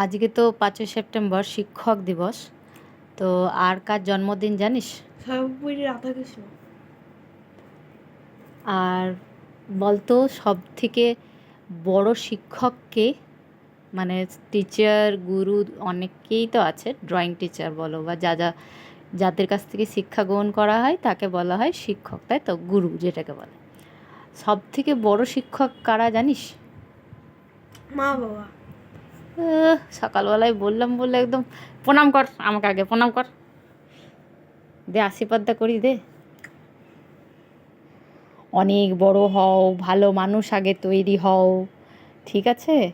আজকে তো পাঁচই সেপ্টেম্বর শিক্ষক দিবস। তো আর কার জন্মদিন জানিস? রাধাকৃষ্ণ। আর বলতো সব থেকে বড় শিক্ষককে মানে টিচার গুরু অনেকেই তো আছে ড্রয়িং টিচার বলো বা যা যা যাদের কাছ থেকে শিক্ষা গ্রহণ করা হয় তাকে বলা হয় শিক্ষক তাই তো? গুরু যেটাকে বলে। সব থেকে বড় শিক্ষক কারা জানিস? মা বাবা। সকালবেলায় বললাম বলে একদম প্রণাম কর আমাকে আগে প্রণাম কর। দে আশীর্বাদটা করি দে। অনেক বড় হও ভালো মানুষ আগে তৈরি হও ঠিক আছে?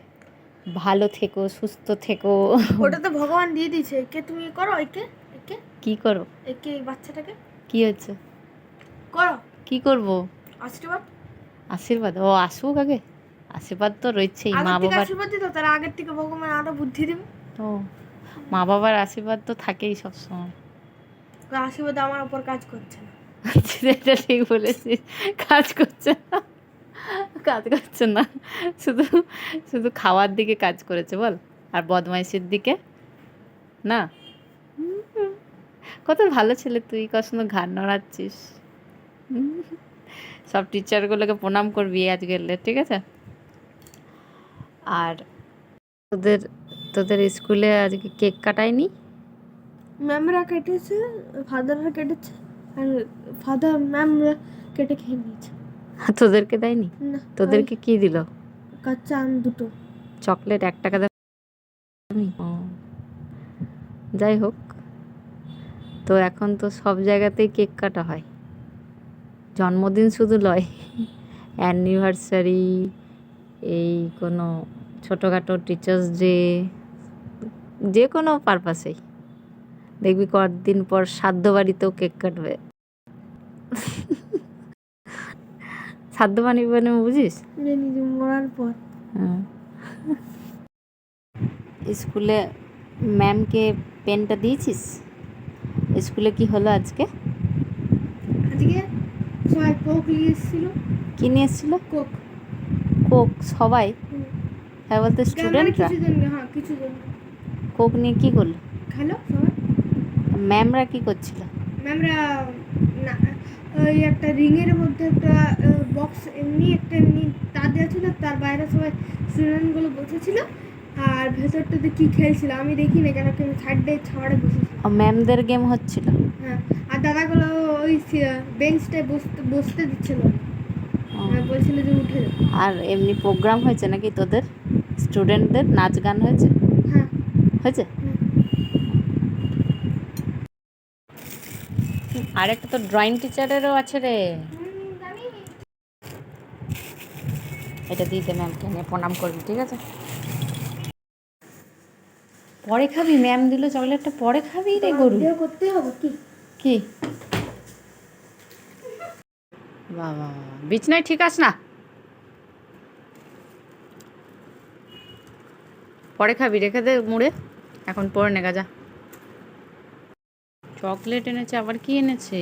ভালো থেকো সুস্থ থেকো। ওটা তো ভগবান দিয়ে দিয়েছে একে তুমি করো একে একে। কি করো? একে এই বাচ্চাটাকে। কি হচ্ছে? করো। কি করব? আশীর্বাদ। আশীর্বাদ? ও আসুক আগে। আশীর্বাদ তো রয়েছেই মা বাবার আশীর্বাদ দিত তার আগের থেকে ভগবান আরও বুদ্ধি দেবে। ও মা বাবার আশীর্বাদ তো থাকেই সবসময়। আশীর্বাদ আমার উপর কাজ করছে না। এটা ঠিক বলেছিস কাজ করছে না। কাজ করছে না শুধু শুধু খাওয়ার দিকে কাজ করেছে বল আর বদমাইশের দিকে না? কত ভালো ছেলে তুই কখনো ঘাড় নড়াচ্ছিস। সব টিচারগুলোকে প্রণাম করবি আজকে ঠিক আছে? আর তোদের তোদের স্কুলে আজকে কেক কাটায়নি? ম্যামরা কেটেছে ফাদাররা কেটেছে আর ফাদার ম্যামরা কেটে খেয়ে নিয়েছে। তোদেরকে দেয়নি? তোদেরকে কি দিল? কাঁচা আম দুটো। চকলেট এক টাকা দাম যাই হোক তো এখন তো সব জায়গাতেই কেক কাটা হয়। জন্মদিন শুধু লয় অ্যানিভার্সারি এই কোনো ছোটোখাটো টিচার্স ডে যে কোনো পারপাসেই দেখবি কদিন পর সাধ্য বাড়িতেও কেক কাটবে। সাধ্য বাণী মানে বুঝিস? মরার পর। হ্যাঁ। স্কুলে ম্যামকে পেনটা দিয়েছিস? স্কুলে কি হলো আজকে? আজকে সবাই কোক নিয়ে এসেছিল। কি নিয়ে এসেছিল? কোক কোক সবাই। হ্যাঁ বলতে স্টুডেন্টরা হ্যাঁ কোক নিয়ে কি করল? খেলো ম্যামরা কি করছিল? ম্যামরা না ওই একটা রিংয়ের মধ্যে একটা বক্স এমনি একটা এমনি তার দেওয়া ছিল তার বাইরে সবাই স্টুডেন্টগুলো বসেছিল আর ভেতরটাতে কি খেলছিল আমি দেখি না কেন কি আমি সাইডে ছাওয়ারে বসেছিল। ম্যামদের গেম হচ্ছিল? হ্যাঁ আর দাদাগুলো ওই বেঞ্চটায় বসতে বসতে দিচ্ছিল। আর বলছিল যে উঠে আর এমনি প্রোগ্রাম হয়েছে নাকি তোদের? স্টুডেন্টদের নাচ গান হয়েছে? হ্যাঁ। হয়েছে? হুম। আর একটা তো ড্রয়িং টিচারেরও আছে রে। এটা দিয়ে দে ম্যামকে নিয়ে প্রণাম করবি ঠিক আছে? পরে খাবি ম্যাম দিল চকলেটটা পরে খাবি রে গরু? করতে হবে কি? কি? বাবা বিছনায় ঠিক আস না? পরে খাবি, রেখে দে মুড়ে। এখন পরে নেগা যা চকলেট এনেছে, আবার কি এনেছে?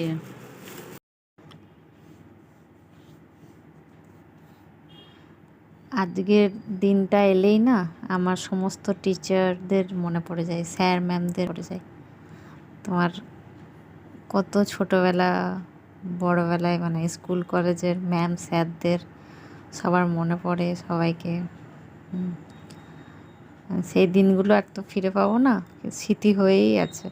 আজকের দিনটা এলেই না, আমার সমস্ত টিচারদের মনে পড়ে যায় স্যার ম্যামদের পড়ে যায়। তোমার কত ছোটোবেলা, বড়োবেলায় মানে স্কুল কলেজের ম্যাম স্যারদের সবার মনে পড়ে সবাইকে। সেই দিনগুলো এক তো ফিরে পাবো না স্মৃতি হয়েই আছে।